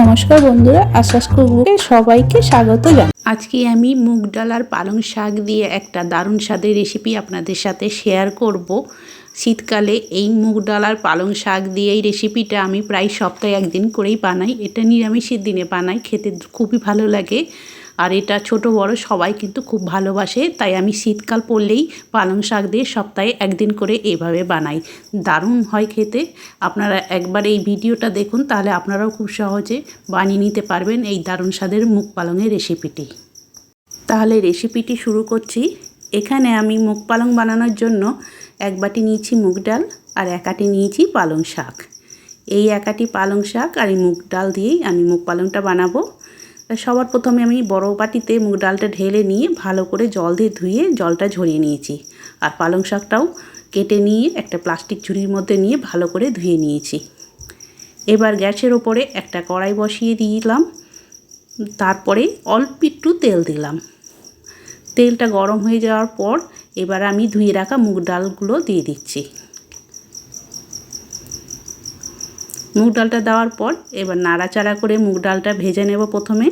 নমস্কার বন্ধুরা আশ্বাস কুকুরকে সবাইকে স্বাগত জানাই। আজকে আমি মুগ ডাল আর পালং শাক দিয়ে একটা দারুণ স্বাদের রেসিপি আপনাদের সাথে শেয়ার করব। শীতকালে এই মুগ ডাল আর পালং শাক দিয়ে এই রেসিপিটা আমি প্রায় সপ্তাহে একদিন করেই বানাই। এটা নিরামিষের দিনে বানাই, খেতে খুবই ভালো লাগে। আর এটা ছোট বড় সবাই কিন্তু খুব ভালোবাসে, তাই আমি শীতকাল পড়লেই পালং শাক দিয়ে সপ্তাহে একদিন করে এভাবে বানাই। দারুণ হয় খেতে। আপনারা একবার এই ভিডিওটা দেখুন, তাহলে আপনারাও খুব সহজে বানিয়ে নিতে পারবেন এই দারুণ স্বাদের মুগ পালংয়ের রেসিপিটি। তাহলে রেসিপিটি শুরু করছি। এখানে আমি মুগ পালং বানানোর জন্য এক বাটি নিয়েছি মুগ ডাল আর এক আটি নিয়েছি পালং শাক। এই এক আটি পালং শাক আর এই মুগ ডাল দিয়েই আমি মুগ পালংটা বানাবো। সবার প্রথমে আমি বড় বাটিতে মুগ ডালটা ঢেলে নিয়ে ভালো করে জল দিয়ে ধুয়ে জলটা ঝরিয়ে নিয়েছি। আর পালং শাকটাও কেটে নিয়ে একটা প্লাস্টিক ঝুড়ির মধ্যে নিয়ে ভালো করে ধুয়ে নিয়েছি। এবার গ্যাসের ওপরে একটা কড়াই বসিয়ে দিলাম। তারপরে অল্প একটু তেল দিলাম। তেলটা গরম হয়ে যাওয়ার পর এবার আমি ধুয়ে রাখা মুগ ডালগুলো দিয়ে দিচ্ছি। মুগ ডালটা দেওয়ার পর এবার নাড়াচাড়া করে মুগ ডালটা ভেজে নেব প্রথমে।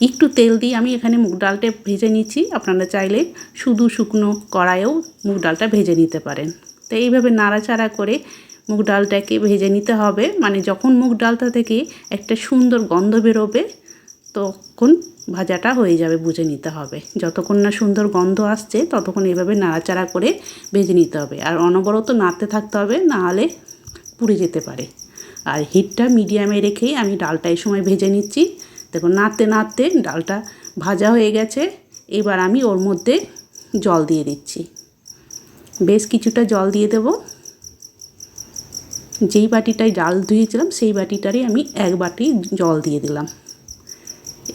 একটু তেল দিয়ে আমি এখানে মুগ ডালটা ভেজে নিচ্ছি। আপনারা চাইলে শুধু শুকনো কড়াইয়েও মুগ ডালটা ভেজে নিতে পারেন। তো এইভাবে নাড়াচাড়া করে মুগ ডালটাকে ভেজে নিতে হবে। মানে যখন মুগ ডালটা থেকে একটা সুন্দর গন্ধ বেরোবে, তখন ভাজাটা হয়ে যাবে, বুঝে নিতে হবে। যতক্ষণ না সুন্দর গন্ধ আসছে, ততক্ষণ এইভাবে নাড়াচাড়া করে ভেজে নিতে হবে। আর অনবরত নাড়তে থাকতে হবে নাহলে পুড়ে যেতে পারে। আর হিটটা মিডিয়ামে রেখেই আমি ডালটা এই সময় ভেজে নিচ্ছি। দেখুন, নাড়তে নাড়তে ডালটা ভাজা হয়ে গেছে। এবার আমি ওর মধ্যে জল দিয়ে দিচ্ছি। বেশ কিছুটা জল দিয়ে দেব। যেই বাটিটায় ডাল ধুয়েছিলাম, সেই বাটিটারই আমি এক বাটি জল দিয়ে দিলাম।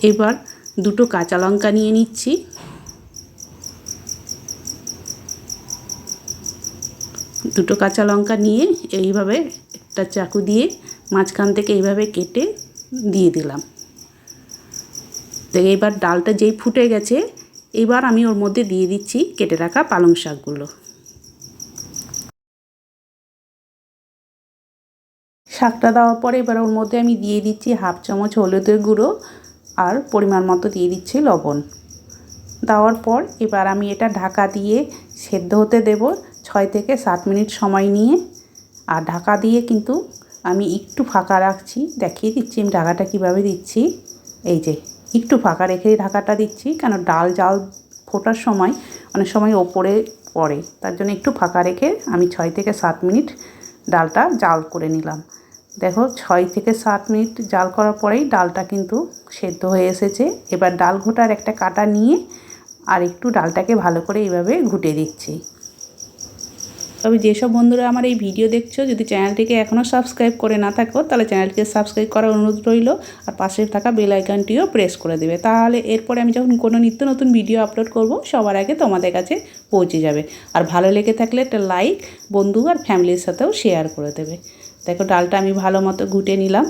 এবার দুটো কাঁচা লঙ্কা নিয়ে নিচ্ছি। দুটো কাঁচা লঙ্কা নিয়ে এইভাবে একটা চাকু দিয়ে মাঝখান থেকে এইভাবে কেটে দিয়ে দিলাম। তো এবার ডালটা যেই ফুটে গেছে, এবার আমি ওর মধ্যে দিয়ে দিচ্ছি কেটে রাখা পালং শাকগুলো। শাকটা দেওয়ার পরে এবার ওর মধ্যে আমি দিয়ে দিচ্ছি হাফ চামচ হলুদের গুঁড়ো আর পরিমাণ মতো দিয়ে দিচ্ছি লবণ। দেওয়ার পর এবার আমি এটা ঢাকা দিয়ে সেদ্ধ হতে দেব। ছয় থেকে সাত মিনিট সময় নিয়ে আর ঢাকা দিয়ে কিন্তু আমি একটু ফাঁকা রাখছি। দেখিয়ে দিচ্ছি আমি ঢাকাটা কীভাবে দিচ্ছি। এই যে, একটু ফাঁকা রেখে ঢাকাটা দিচ্ছি কেন ডাল জাল ফোটার সময় অনেক সময় ওপরে পড়ে। তার জন্য একটু ফাঁকা রেখে আমি ছয় থেকে সাত মিনিট ডালটা জাল করে নিলাম। দেখো, ছয় থেকে সাত মিনিট জাল করার পরেই ডালটা কিন্তু সেদ্ধ হয়ে এসেছে। এবার ডাল ঘোটার একটা কাটা নিয়ে আর একটু ডালটাকে ভালো করে এইভাবে ঘুটে দিচ্ছি। তবে যেসব বন্ধুরা আমার এই ভিডিও দেখছ, যদি চ্যানেলটিকে এখনও সাবস্ক্রাইব করে না থাকো, তাহলে চ্যানেলটিকে সাবস্ক্রাইব করার অনুরোধ রইল, আর পাশে থাকা বেল আইকনটিও প্রেস করে দেবে। তাহলে এরপরে আমি যখন কোনো নিত্য নতুন ভিডিও আপলোড করব, সবার আগে তোমাদের কাছে পৌঁছে যাবে। আর ভালো লেগে থাকলে একটা লাইক বন্ধু আর ফ্যামিলির সাথেও শেয়ার করে দেবে। দেখো, ডালটা আমি ভালো মতো ঘুটে নিলাম।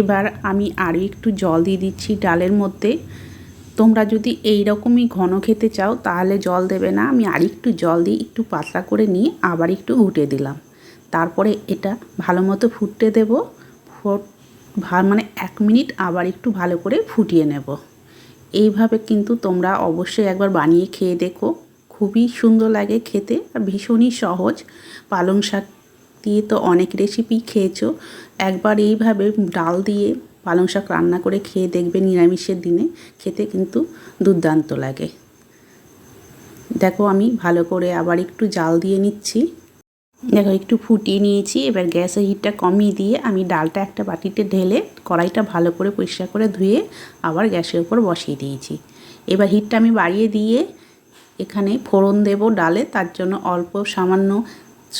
এবার আমি আরও একটু জল দিয়ে দিচ্ছি ডালের মধ্যে। তোমরা যদি এই রকমই ঘন খেতে চাও, তাহলে জল দেবে না। আমি আর একটু জল দিয়ে একটু পাতলা করে নিয়ে আবার একটু ঘুটে দিলাম। তারপরে এটা ভালো মতো ফুটতে দেব। ফুট মানে এক মিনিট আবার একটু ভালো করে ফুটিয়ে নেব। এইভাবে কিন্তু তোমরা অবশ্যই একবার বানিয়ে খেয়ে দেখো। খুবই সুন্দর লাগে খেতে আর ভীষণই সহজ। পালং শাক দিয়ে তো অনেক রেসিপি খেয়েছো। একবার এইভাবে ডাল দিয়ে পালং শাক রান্না করে খেয়ে দেখবে নিরামিষের দিনে খেতে কিন্তু দুর্দান্ত লাগে। দেখো আমি ভালো করে আবার একটু জাল দিয়ে নিচ্ছি। দেখো একটু ফুটিয়ে নিয়েছি, এবার গ্যাসের হিটটা কমিয়ে দিয়ে আমি ডালটা একটা বাটিতে ঢেলে কড়াইটা ভালো করে পরিষ্কার করে ধুয়ে আবার গ্যাসের উপর বসিয়ে দিয়েছি। এবার হিটটা আমি বাড়িয়ে দিয়ে এখানে ফোড়ন দেব ডালে, তার জন্য অল্প সামান্য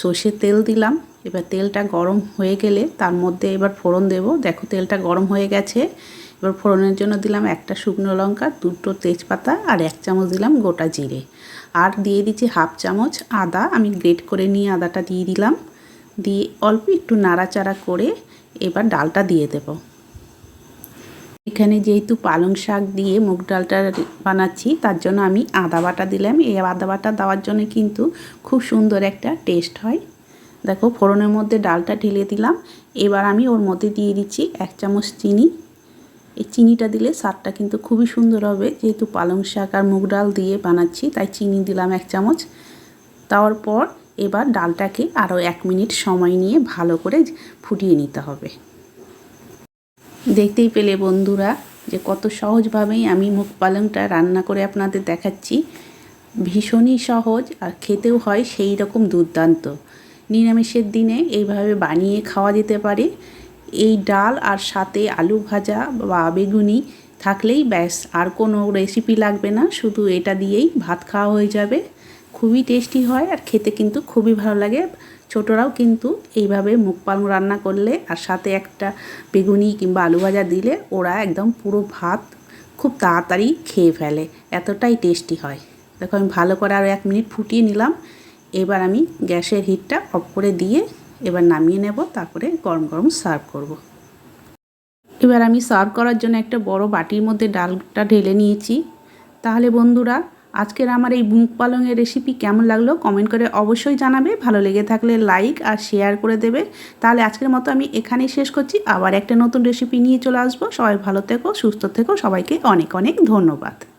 সর্ষের তেল দিলাম। এবার তেলটা গরম হয়ে গেলে তার মধ্যে এবার ফোড়ন দেব। দেখো তেলটা গরম হয়ে গেছে। এবার ফোড়নের জন্য দিলাম একটা শুকনো লঙ্কা, দুটো তেজপাতা আর এক চামচ দিলাম গোটা জিরে। আর দিয়ে দিচ্ছি হাফ চামচ আদা। আমি গ্রেট করে নিয়ে আদাটা দিয়ে দিলাম। দিয়ে অল্প একটু নাড়াচাড়া করে এবার ডালটা দিয়ে দেব। এখানে যেহেতু পালং শাক দিয়ে মুগ ডালটা বানাচ্ছি, তার জন্য আমি আদা বাটা দিলাম। এই আদা বাটা দেওয়ার জন্য কিন্তু খুব সুন্দর একটা টেস্ট হয়। দেখো ফোড়নের মধ্যে ডালটা ঢেলে দিলাম। এবার আমি ওর মধ্যে দিয়ে দিচ্ছি এক চামচ চিনি। এই চিনিটা দিলে স্বাদটা কিন্তু খুবই সুন্দর হবে। যেহেতু পালং শাক আর মুগ ডাল দিয়ে বানাচ্ছি, তাই চিনি দিলাম এক চামচ। দেওয়ার পর এবার ডালটাকে আরও এক মিনিট সময় নিয়ে ভালো করে ফুটিয়ে নিতে হবে। দেখতেই পেলে বন্ধুরা যে কত সহজভাবেই আমি মুগ পালংটা রান্না করে আপনাদের দেখাচ্ছি। ভীষণই সহজ আর খেতেও হয় সেই রকম দুর্দান্ত। নিরামিষের দিনে এইভাবে বানিয়ে খাওয়া যেতে পারে। এই ডাল আর সাথে আলু ভাজা বা বেগুনি থাকলেই ব্যাস, আর কোনো রেসিপি লাগবে না। শুধু এটা দিয়েই ভাত খাওয়া হয়ে যাবে। খুবই টেস্টি হয় আর খেতে কিন্তু খুবই ভালো লাগে। ছোটরাও কিন্তু এইভাবে মুগ পালং রান্না করলে আর সাথে একটা বেগুনি কিংবা আলু ভাজা দিলে ওরা একদম পুরো ভাত খুব তাড়াতাড়ি খেয়ে ফেলে। এতটাই টেস্টি হয়। দেখো আমি ভালো করে আরও এক মিনিট ফুটিয়ে নিলাম। এবার আমি গ্যাসের হিটটা অফ করে দিয়ে এবার নামিয়ে নেব, তারপরে গরম গরম সার্ভ করব। এবার আমি সার্ভ করার জন্য একটা বড় বাটির মধ্যে ডালটা ঢেলে নিয়েছি। তাহলে বন্ধুরা, আজকের আমার এই মুগ পালংয়ের রেসিপি কেমন লাগল কমেন্ট করে অবশ্যই জানাবে। ভালো লেগে থাকলে লাইক আর শেয়ার করে দেবে। তাহলে আজকের মতো আমি এখানেই শেষ করছি। আবার একটা নতুন রেসিপি নিয়ে চলে আসব। সবাই ভালো থেকো, সুস্থ থেকো। সবাইকে অনেক অনেক ধন্যবাদ।